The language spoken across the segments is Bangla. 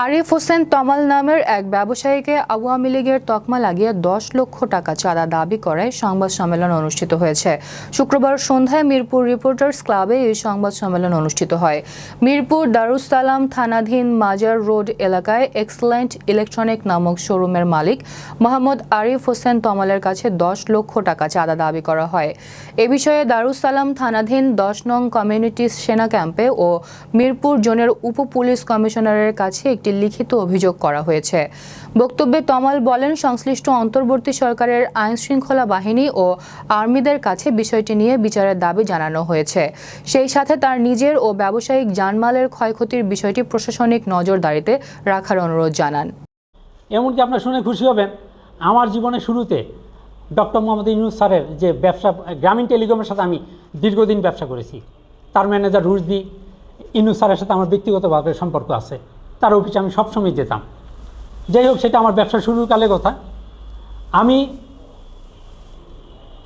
আরিফ হোসেন তমাল নামের এক ব্যবসায়ীকে আওয়ামী লীগের তকমা লাগিয়ে দশ লক্ষ টাকা চাঁদা দাবি করায় সংবাদ সম্মেলন অনুষ্ঠিত হয়েছে। শুক্রবার সন্ধ্যায় মিরপুর রিপোর্টার্স ক্লাবে এই সংবাদ সম্মেলন অনুষ্ঠিত হয়। মিরপুর দারুসালাম থানাধীন মাজার রোড এলাকায় এক্সেলেন্ট ইলেকট্রনিক নামক শোরুমের মালিক মোহাম্মদ আরিফ হোসেন তমালের কাছে দশ লক্ষ টাকা চাঁদা দাবি করা হয়। এ বিষয়ে দারুসালাম থানাধীন দশ নং কমিউনিটি সেনা ক্যাম্পে ও মিরপুর জোনের উপ পুলিশ কমিশনারের কাছে একটি লিখিত অভিযোগ করা হয়েছে। বক্তব্যে তমাল বলেন, সংশ্লিষ্ট অন্তর্বর্তী সরকারের আইন শৃঙ্খলা বাহিনী ও আর্মিদের কাছে বিষয়টি নিয়ে বিচারের দাবি জানানো হয়েছে। সেই সাথে তার নিজের ও ব্যবসায়িক জানমালের ক্ষয়ক্ষতির বিষয়টি প্রশাসনিক নজরদারিতে রাখার অনুরোধ জানান। এমনকি আপনার শুনে খুশি হবেন, আমার জীবনের শুরুতে ডক্টর মোহাম্মদ ইউনুস স্যারের যে ব্যবসা, গ্রামীণ টেলিকমের সাথে আমি দীর্ঘদিন ব্যবসা করেছি, তার ম্যানেজার রুজদি ইউনুস স্যারের সাথে আমার ব্যক্তিগতভাবে সম্পর্ক আছে। তার অফিসে আমি সবসময় যেতাম। যাই হোক, সেটা আমার ব্যবসা শুরুর কালে কথা। আমি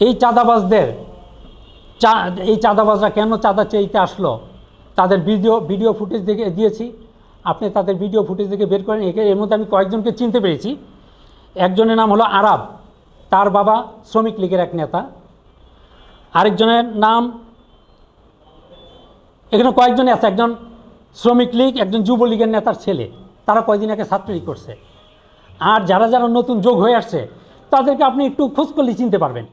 এই চাঁদাবাজদের চা, এই চাঁদাবাজরা কেন চাঁদা চাইতে আসলো, তাদের ভিডিও ভিডিও ফুটেজ দেখে দিয়েছি। আপনি তাদের ভিডিও ফুটেজ দেখে বের করেন। একে এর মধ্যে আমি কয়েকজনকে চিনতে পেরেছি। একজনের নাম হলো আরাব। তার বাবা শ্রমিক লীগের এক নেতা। আরেকজনের নাম এখানে কয়েকজনই আছে। একজন শ্রমিক লীগ একজন যুবলীগের নেতার ছেলে। তারা কয়দিন আগে ছাত্রলীগ করছে। আর যারা যারা নতুন যোগ হয়ে আসছে, তাদেরকে আপনি একটু খোঁজ করলে চিনতে পারবেন।